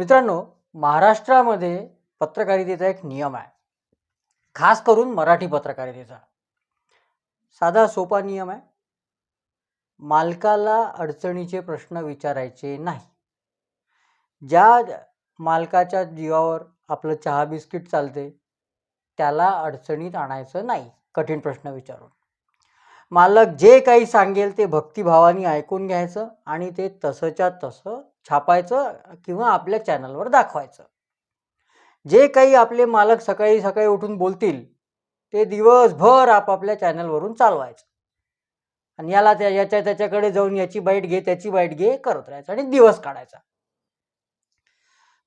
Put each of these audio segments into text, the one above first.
मित्रांनो महाराष्ट्रामध्ये पत्रकारितेचा एक नियम आहे. खास करून मराठी पत्रकारितेचा. साधा सोपा नियम आहे. मालकाला अडचणीचे प्रश्न विचारायचे नाही. ज्या मालकाच्या जीवावर आपलं चहा बिस्किट चालते त्याला अडचणीत आणायचं नाही कठीण प्रश्न विचारून. मालक जे काही सांगेल ते भक्तिभावाने ऐकून घ्यायचं आणि ते तसंच्या तसं छापायचं किंवा आपल्या चॅनलवर दाखवायचं. जे काही आपले मालक सकाळी सकाळी उठून बोलतील ते दिवसभर आपापल्या चॅनलवरून चालवायचं. आणि याला त्या याच्या त्याच्याकडे जाऊन याची बाईट घे त्याची बाईट घे करत राहायचं आणि दिवस काढायचा.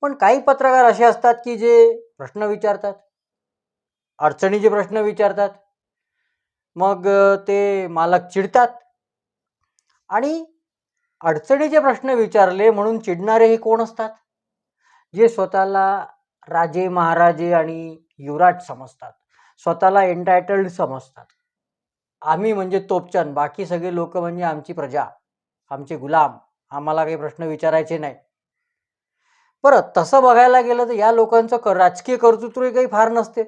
पण काही पत्रकार असे असतात की जे प्रश्न विचारतात अडचणीचे प्रश्न विचारतात मग ते मालक चिडतात आणि अडचणीचे प्रश्न विचारले म्हणून चिडणारे हे कोण असतात? जे स्वतःला राजे महाराजे आणि युवराज समजतात. स्वतःला एंटायटल्ड समजतात. आम्ही म्हणजे तोपचंद. बाकी सगळे लोक म्हणजे आमची प्रजा आमचे गुलाम. आम्हाला काही प्रश्न विचारायचे नाही. परत तसं बघायला गेलं तर या लोकांचं क राजकीय कर्तृत्व काही फार नसते.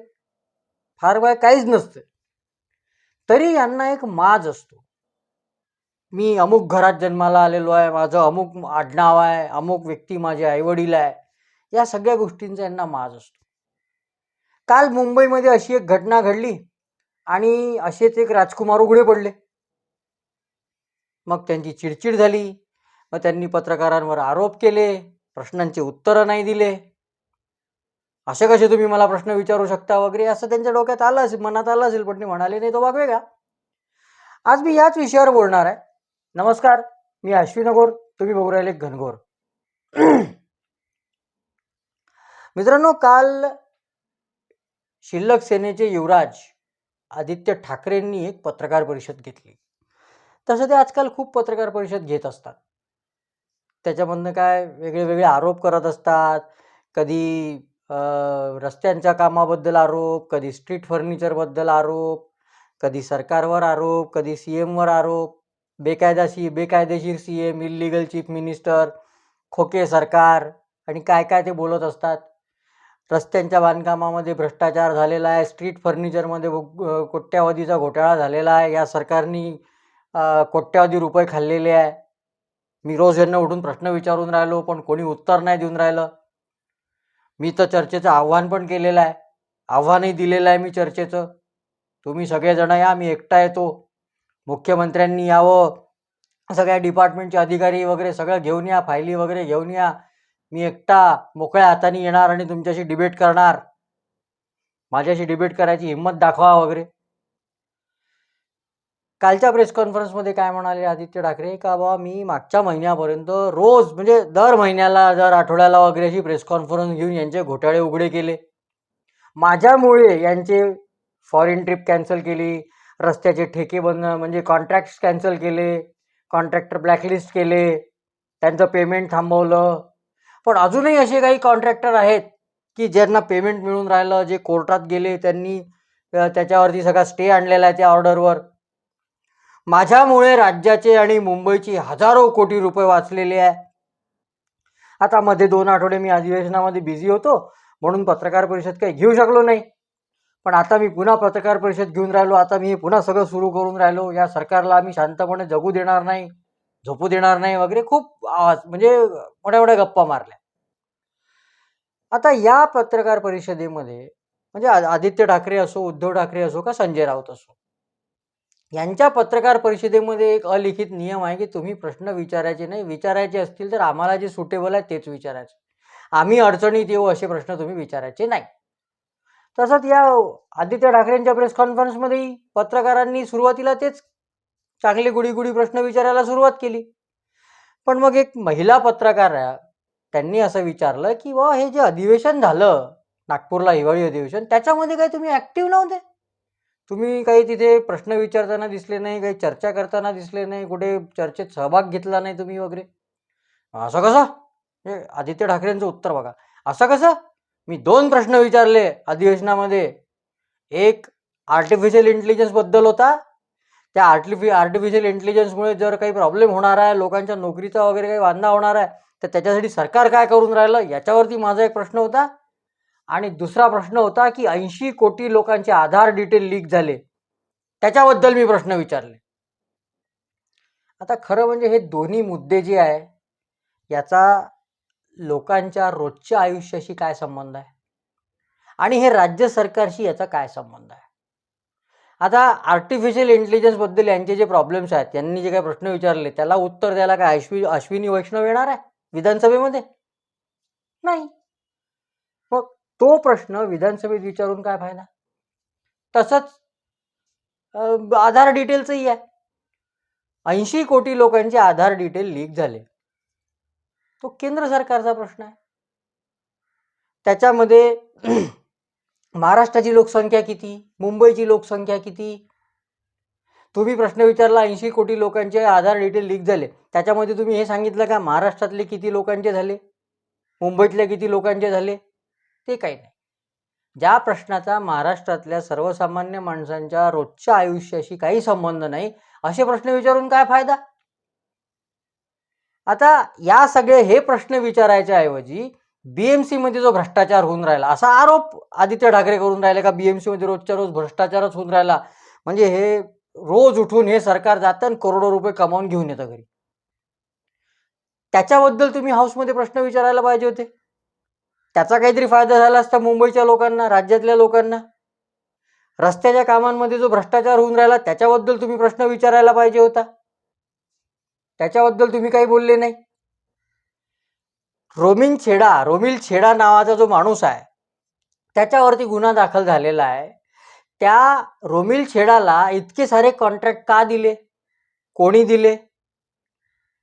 फार काय काहीच नसते. तरी यांना एक माज असतो. मी अमुक घरात जन्माला आलेलो आहे माझं अमुक आडनाव आहे अमुक व्यक्ती माझे आईवडील आहे या सगळ्या गोष्टींचा यांना माज असतो. काल मुंबईमध्ये अशी एक घटना घडली आणि असेच एक राजकुमार उघडे पडले. मग त्यांची चिडचिड झाली मग त्यांनी पत्रकारांवर आरोप केले प्रश्नांची उत्तरं नाही दिले. असे कसे तुम्ही मला प्रश्न विचारू शकता वगैरे असं त्यांच्या डोक्यात आलं असेल मनात आलं असेल पण ते म्हणाले नाही तो भाग वेगळा आज मी याच विषयावर बोलणार आहे. नमस्कार मी अश्विन तुम्ही बघू राहिले घनघोर. मित्रांनो काल शिल्लक सेनेचे युवराज आदित्य ठाकरेंनी एक पत्रकार परिषद घेतली. तसं ते आजकाल खूप पत्रकार परिषद घेत असतात. त्याच्यामधनं काय वेगळे वेगळे आरोप करत असतात. कधी रस्त्यांच्या कामाबद्दल आरोप कधी स्ट्रीट फर्निचरबद्दल आरोप कधी सरकारवर आरोप कधी सी एमवर आरोप. बेकायदाशी बेकायदेशीर C M illegal chief minister खोके सरकार आणि काय काय ते बोलत असतात. रस्त्यांच्या बांधकामामध्ये भ्रष्टाचार झालेला आहे स्ट्रीट फर्निचरमध्ये कोट्यावधीचा घोटाळा झालेला आहे. या सरकारनी कोट्यावधी रुपये खाल्लेले आहे. मी रोज यांना उठून प्रश्न विचारून राहिलो पण कोणी उत्तर नाही देऊन राहिलं. मी तर चर्चेचं आव्हान पण केलेलं आहे. आव्हानही दिलेलं आहे मी चर्चेचं. तुम्ही सगळेजण या मी एकटा येतो. मुख्यमंत्र्यांनी यावं. सगळ्या डिपार्टमेंटचे अधिकारी वगैरे सगळं घेऊन या फायली वगैरे घेऊन या. मी एकटा मोकळ्या हाताने येणार आणि तुमच्याशी डिबेट करणार. माझ्याशी डिबेट करायची हिंमत दाखवा वगैरे. कालच्या प्रेस कॉन्फरन्समध्ये काय म्हणाले आदित्य ठाकरे? का बा मी मागच्या महिन्यापर्यंत रोज म्हणजे दर महिन्याला दर आठवड्याला वगैरे अशी प्रेस कॉन्फरन्स घेऊन यांचे घोटाळे उघडे केले. माझ्यामुळे यांचे फॉरेन ट्रिप कॅन्सल केली. रस्त्याचे ठेके बंद म्हणजे कॉन्ट्रॅक्ट कॅन्सल केले कॉन्ट्रॅक्टर ब्लॅकलिस्ट केले त्यांचं पेमेंट थांबवलं. पण अजूनही असे काही कॉन्ट्रॅक्टर आहेत की ज्यांना पेमेंट मिळून राहिलं जे कोर्टात गेले त्यांनी त्याच्यावरती सगळा स्टे आणलेला आहे त्या ऑर्डरवर माझ्यामुळे राज्याचे आणि मुंबईची हजारो कोटी रुपये वाचलेले आहे. आता मध्ये दोन आठवडे मी अधिवेशनामध्ये बिझी होतो म्हणून पत्रकार परिषद काही घेऊ शकलो नाही. पण आता मी पुन्हा पत्रकार परिषद घेऊन राहिलो आता मी हे पुन्हा सगळं सुरू करून राहिलो. या सरकारला आम्ही शांतपणे जगू देणार नाही झोपू देणार नाही वगैरे खूप आवाज म्हणजे मोठ्या मोठ्या गप्पा मारल्या. आता या पत्रकार परिषदेमध्ये म्हणजे आदित्य ठाकरे असो उद्धव ठाकरे असो का संजय राऊत असो यांच्या पत्रकार परिषदेमध्ये एक अलिखित नियम आहे की तुम्ही प्रश्न विचारायचे नाही. विचारायचे असतील तर आम्हाला जे सुटेबल आहे तेच विचारायचे. आम्ही अडचणीत येऊ असे प्रश्न तुम्ही विचारायचे नाही. तसंच या आदित्य ठाकरेंच्या प्रेस कॉन्फरन्समध्येही पत्रकारांनी सुरुवातीला तेच चांगले गुढी गुढी प्रश्न विचारायला सुरुवात केली. पण मग एक महिला पत्रकार आहे, त्यांनी असं विचारलं की वा हे जे अधिवेशन झालं नागपूरला हिवाळी अधिवेशन त्याच्यामध्ये काही तुम्ही ॲक्टिव्ह नव्हते? तुम्ही काही तिथे प्रश्न विचारताना दिसले नाही काही चर्चा करताना दिसले नाही कुठे चर्चेत सहभाग घेतला नाही तुम्ही वगैरे? असं कसं? हे आदित्य ठाकरेंचं उत्तर बघा. असं कसं? मी दोन प्रश्न विचारले अधिवेशनामध्ये. एक आर्टिफिशियल इंटेलिजन्सबद्दल होता. त्या आर्टिफि आर्टिफिशियल इंटेलिजन्समुळे जर काही प्रॉब्लेम होणार आहे लोकांच्या नोकरीचा वगैरे काही वांदा होणार आहे तर त्याच्यासाठी सरकार काय करून राहिलं? याच्यावरती माझा एक प्रश्न होता. आणि दुसरा प्रश्न होता की ऐंशी कोटी लोकांचे आधार डिटेल लीक झाले. त्याच्याबद्दल मी प्रश्न विचारले. आता खरं म्हणजे हे दोन्ही मुद्दे जे आहे याचा लोकांच्या रोजच्या आयुष्याशी काय संबंध आहे? आणि हे राज्य सरकारशी याचा काय संबंध आहे? आता आर्टिफिशियल इंटेलिजन्सबद्दल यांचे जे प्रॉब्लेम्स आहेत यांनी जे काही प्रश्न विचारले त्याला उत्तर द्यायला काय अश्विनी अश्विनी वैष्णव येणार आहे विधानसभेमध्ये? नाही. मग तो प्रश्न विधानसभेत विचारून काय फायदा? तसंच आधार डिटेलचंही आहे. ऐंशी कोटी लोकांचे आधार डिटेल लीक झाले. तो केंद्र सरकारचा प्रश्न आहे. त्याच्यामध्ये महाराष्ट्राची लोकसंख्या किती? मुंबईची लोकसंख्या किती? तुम्ही प्रश्न विचारला ऐंशी कोटी लोकांचे आधार डिटेल लीक झाले. त्याच्यामध्ये तुम्ही हे सांगितलं का महाराष्ट्रातले किती लोकांचे झाले? मुंबईतल्या किती लोकांचे झाले? ते काही नाही. ज्या प्रश्नाचा महाराष्ट्रातल्या सर्वसामान्य माणसांच्या रोजच्या आयुष्याशी काही संबंध नाही असे प्रश्न विचारून काय फायदा? आता या सगळे हे प्रश्न विचारायच्या ऐवजी बीएमसीमध्ये जो भ्रष्टाचार होऊन राहिला असा आरोप आदित्य ठाकरे करून राहिले का बीएमसीमध्ये रोजच्या रोज भ्रष्टाचारच होऊन राहिला? म्हणजे हे रोज उठून हे सरकार जातं आणि करोडो रुपये कमावून घेऊन येतं घरी. त्याच्याबद्दल तुम्ही हाऊसमध्ये प्रश्न विचारायला पाहिजे होते. त्याचा काहीतरी फायदा झाला असता मुंबईच्या लोकांना राज्यातल्या लोकांना. रस्त्याच्या कामांमध्ये जो भ्रष्टाचार होऊन राहिला त्याच्याबद्दल तुम्ही प्रश्न विचारायला पाहिजे होता. त्याच्याबद्दल तुम्ही काही बोलले नाही. रोमिन छेडा रोमिल छेडा नावाचा जो माणूस आहे त्याच्यावरती गुन्हा दाखल झालेला आहे. त्या रोमिल छेडाला इतके सारे कॉन्ट्रॅक्ट का दिले? कोणी दिले?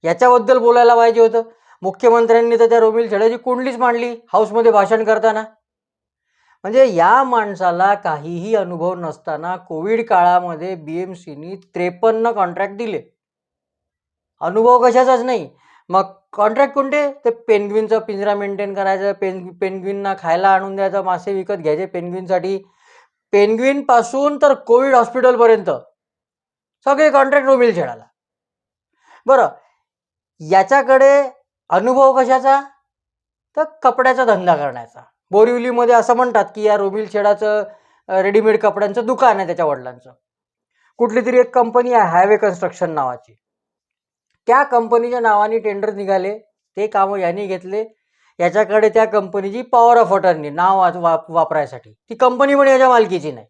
याच्याबद्दल बोलायला पाहिजे होतं. मुख्यमंत्र्यांनी तर त्या रोमिल छेडाची कुंडलीच मांडली हाऊसमध्ये भाषण करताना. म्हणजे या माणसाला काहीही अनुभव नसताना कोविड काळामध्ये बी एम सीनी त्रेपन्न कॉन्ट्रॅक्ट दिले. अनुभव कशाचाच नाही. मग कॉन्ट्रॅक्ट कोणते? ते पेनग्विनचा पिंजरा मेंटेन करायचं पेन पेनग्विनना खायला आणून द्यायचं मासे विकत घ्यायचे पेनग्विनसाठी पेनग्विनपासून तर कोविड हॉस्पिटलपर्यंत सगळे कॉन्ट्रॅक्ट रोमिल छेडाला बरं याच्याकडे अनुभव कशाचा? तर कपड्याचा धंदा करण्याचा. बोरिवलीमध्ये असं म्हणतात की या रोमिल छेडाचं रेडीमेड कपड्यांचं दुकान आहे त्याच्या वडिलांचं. कुठली तरी एक कंपनी आहे हायवे कन्स्ट्रक्शन नावाची. त्या कंपनीच्या नावाने टेंडर निघाले. ते कामं यांनी घेतले. याच्याकडे त्या कंपनीची पॉवर ऑफ अटर्नी नाव वाप वापरायसाठी. ती कंपनी पण याच्या मालकीची नाही.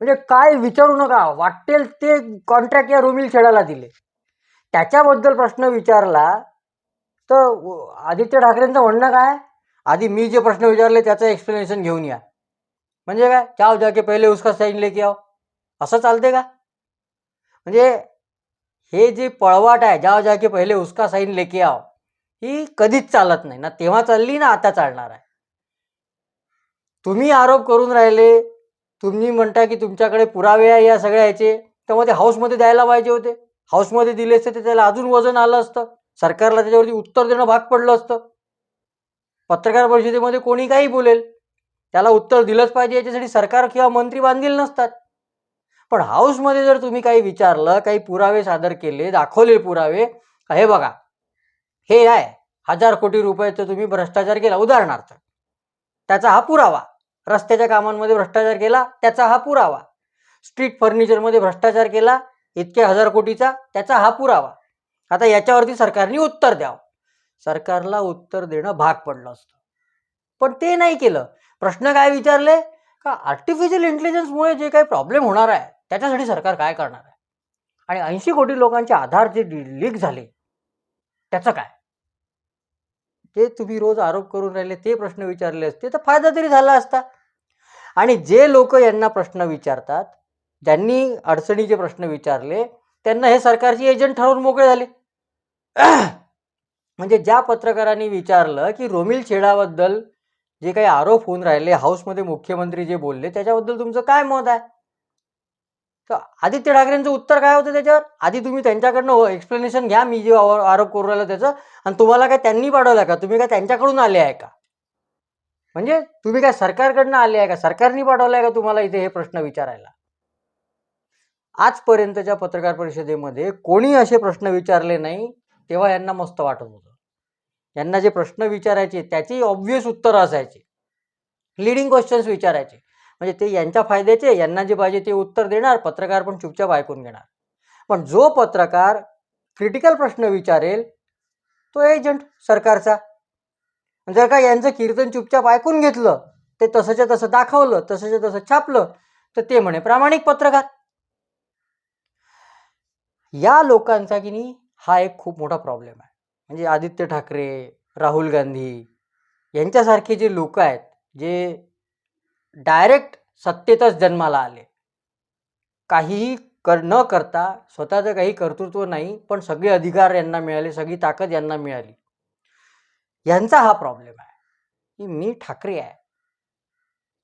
म्हणजे काय विचारू नका. वाटेल ते कॉन्ट्रॅक्ट या रोमिल खेळाला दिले. त्याच्याबद्दल प्रश्न विचारला तर आदित्य ठाकरेंचं म्हणणं काय? आधी मी जे प्रश्न विचारले त्याचं एक्सप्लेनेशन घेऊन या. म्हणजे काय? जाओ जाके पहिले उसका साईन लेके आओ. असं चालते का? म्हणजे हे जे पळवाट आहे जाओ जाके पहिले उसका साईन लेके आओ. ही कधीच चालत नाही. ना तेव्हा चालली ना आता चालणार आहे. तुम्ही आरोप करून राहिले. तुम्ही म्हणता की तुमच्याकडे पुरावे आहे या सगळ्या ह्याचे तर मग ते हाऊसमध्ये द्यायला पाहिजे होते. हाऊसमध्ये दिले असते तर त्याला अजून वजन आलं असतं. सरकारला त्याच्यावरती उत्तर देणं भाग पडलं असतं. पत्रकार परिषदेमध्ये कोणी काही बोलेल. त्याला उत्तर दिलंच पाहिजे. याच्यासाठी सरकार किंवा मंत्री बांधील नसतात. पण हाऊसमध्ये जर तुम्ही काही विचारलं काही पुरावे सादर केले दाखवले पुरावे हे बघा. हे आहे हजार कोटी रुपयाचं तुम्ही भ्रष्टाचार केला उदाहरणार्थ. त्याचा हा पुरावा. रस्त्याच्या कामांमध्ये भ्रष्टाचार केला त्याचा हा पुरावा. स्ट्रीट फर्निचरमध्ये भ्रष्टाचार केला इतक्या हजार कोटीचा त्याचा हा पुरावा. आता याच्यावरती सरकारने उत्तर द्यावं. सरकारला उत्तर देणं भाग पडलं असतं. पण ते नाही केलं. प्रश्न काय विचारले? का आर्टिफिशियल इंटेलिजन्समुळे जे काही प्रॉब्लेम होणार आहे त्याच्यासाठी सरकार काय करणार आहे? आणि ऐंशी कोटी लोकांचे आधार जे लीक झाले त्याचं काय? ते तुम्ही रोज आरोप करून राहिले ते प्रश्न विचारले असते तर फायदा तरी झाला असता. आणि जे लोक यांना प्रश्न विचारतात ज्यांनी अडचणीचे प्रश्न विचारले त्यांना हे सरकारचे एजंट ठरवून मोकळे झाले. म्हणजे ज्या पत्रकारांनी विचारलं की रोमिल छेडाबद्दल जे काही आरोप होऊन राहिले हाऊसमध्ये मुख्यमंत्री जे बोलले त्याच्याबद्दल तुमचं काय मत आहे? तर आदित्य ठाकरेंचं उत्तर काय होतं त्याच्यावर? आधी तुम्ही त्यांच्याकडनं हो, एक्सप्लेनेशन घ्या मी जे आरोप करू राहिला त्याचं. आणि तुम्हाला काय त्यांनी पाठवलं का? तुम्ही काय त्यांच्याकडून आले आहे का? म्हणजे तुम्ही काय सरकारकडनं आले आहे का? सरकारनी पाठवलं आहे का तुम्हाला इथे हे प्रश्न विचारायला? आजपर्यंतच्या पत्रकार परिषदेमध्ये कोणी असे प्रश्न विचारले नाही तेव्हा यांना मस्त वाटत होतं. यांना जे प्रश्न विचारायचे त्याची ऑब्व्हियस उत्तरं असायची. लिडिंग क्वेश्चन्स विचारायचे. म्हणजे ते यांच्या फायद्याचे यांना जे पाहिजे ते उत्तर देणार पत्रकार पण चुपचाप ऐकून घेणार. पण जो पत्रकार क्रिटिकल प्रश्न विचारेल तो एजंट सरकारचा. जर का यांचं कीर्तन चुपचाप ऐकून घेतलं ते तसंच्या तसं दाखवलं तसंच्या तसं छापलं तर ते म्हणे प्रामाणिक पत्रकार. या लोकांचा की नाही हा एक खूप मोठा प्रॉब्लेम आहे. म्हणजे आदित्य ठाकरे राहुल गांधी यांच्यासारखे जे लोक आहेत जे डायरेक्ट सत्तेतच जन्माला आले. काहीही कर न करता स्वतःचं काही कर्तृत्व नाही पण सगळे अधिकार यांना मिळाले सगळी ताकद यांना मिळाली. यांचा हा प्रॉब्लेम आहे. की मी ठाकरे आहे.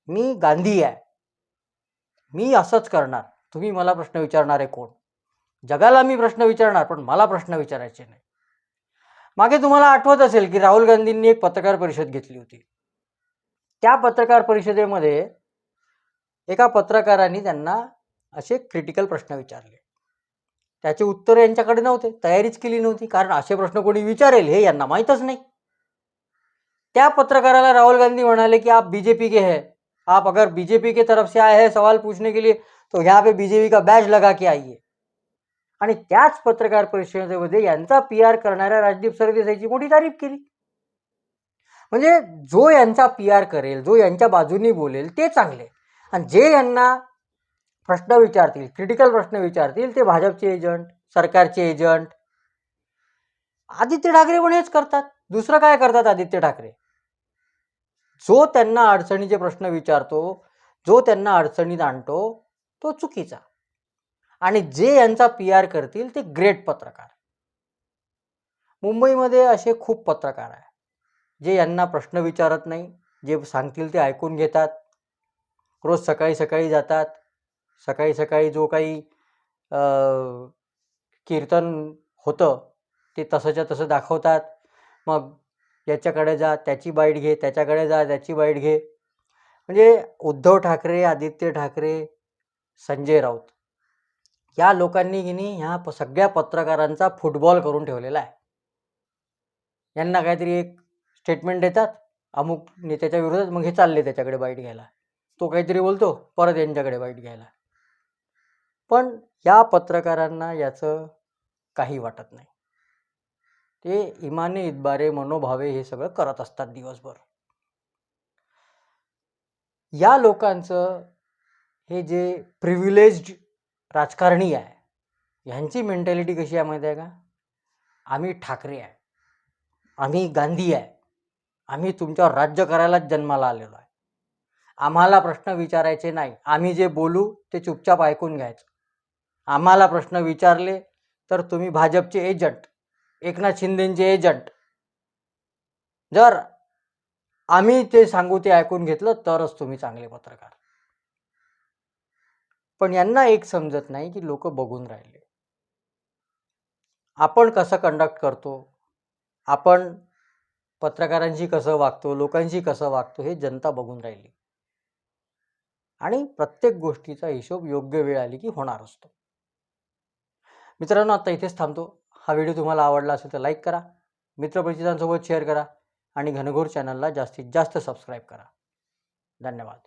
मी गांधी आहे. मी असंच करणार. तुम्ही मला प्रश्न विचारणार आहे कोण? जगाला मी प्रश्न विचारणार पण मला प्रश्न विचारायचे नाही. मागे तुम्हाला आठवत असेल की राहुल गांधींनी एक पत्रकार परिषद घेतली होती. त्या पत्रकार परिषदेमध्ये एका पत्रकाराने त्यांना असे क्रिटिकल प्रश्न विचारले. त्याचे उत्तर यांच्याकडे नव्हते तयारीच केली नव्हती कारण असे प्रश्न कोणी विचारेल हे यांना माहीतच नाही. त्या पत्रकाराला राहुल गांधी म्हणाले की आप बीजेपी के है. आप अगर बीजेपी के तरफ से आए हैं सवाल पूछने के लिए तो यहाँ पे बीजेपी का बॅच लगा के आइए. आणि त्याच पत्रकार परिषदेमध्ये यांचा पी आर करणाऱ्या राजदीप सरदेसाईची मोठी तारीफ केली. म्हणजे जो यांचा पी आर करेल जो यांच्या बाजूनी बोलेल ते चांगले. आणि जे यांना प्रश्न विचारतील क्रिटिकल प्रश्न विचारतील ते भाजपचे एजंट सरकारचे एजंट आदित्य ठाकरे पण हेच करतात. दुसरं काय करतात आदित्य ठाकरे? जो त्यांना अडचणीचे प्रश्न विचारतो जो त्यांना अडचणीत आणतो तो चुकीचा. आणि जे यांचा पी आर करतील ते ग्रेट पत्रकार. मुंबईमध्ये असे खूप पत्रकार आहे जे यांना प्रश्न विचारत नाही जे सांगतील ते ऐकून घेतात. रोज सकाळी सकाळी जातात. सकाळी सकाळी जो काही कीर्तन होतं ते तसंच्या तसं दाखवतात. मग याच्याकडे जा त्याची बाईट घे त्याच्याकडे जा त्याची बाईट घे. म्हणजे उद्धव ठाकरे आदित्य ठाकरे संजय राऊत या लोकांनी की नाही ह्या प सगळ्या पत्रकारांचा फुटबॉल करून ठेवलेला आहे. यांना काहीतरी एक स्टेटमेंट देतात. अमुक नेत्याच्या विरोधात मग हे चालले त्याच्याकडे बाईट घ्यायला. तो काहीतरी बोलतो परत यांच्याकडे बाईट घ्यायला. पण या पत्रकारांना याचं काही वाटत नाही. ते इमाने इतबारे मनोभावे हे सगळं करत असतात दिवसभर. या लोकांचं हे जे प्रिव्हिलेज्ड राजकारणी आहे ह्यांची मेंटॅलिटी कशी आहे माहिती आहे का? आम्ही ठाकरे आहे. आम्ही गांधी आहे. आम्ही तुमच्यावर राज्य करायलाच जन्माला आलेलो आहे. आम्हाला प्रश्न विचारायचे नाही. आम्ही जे बोलू ते चुपचाप ऐकून घ्यायचं. आम्हाला प्रश्न विचारले तर तुम्ही भाजपचे एजंट एकनाथ शिंदेचे एजंट. जर आम्ही ते सांगू ते ऐकून घेतलं तरच तुम्ही चांगले पत्रकार. पण यांना एक समजत नाही की लोक बघून राहिले. आपण कसं कंडक्ट करतो? आपण पत्रकारांशी कसं वागतो लोकांशी कसं वागतो हे जनता बघून राहिली. आणि प्रत्येक गोष्टीचा हिशोब योग्य वेळ आली की होणार असतो. मित्रांनो आता इथेच थांबतो. हा व्हिडिओ तुम्हाला आवडला असेल तर लाईक करा मित्रपरिचितांसोबत शेअर करा आणि घनघोर चॅनलला जास्तीत जास्त सबस्क्राईब करा. धन्यवाद.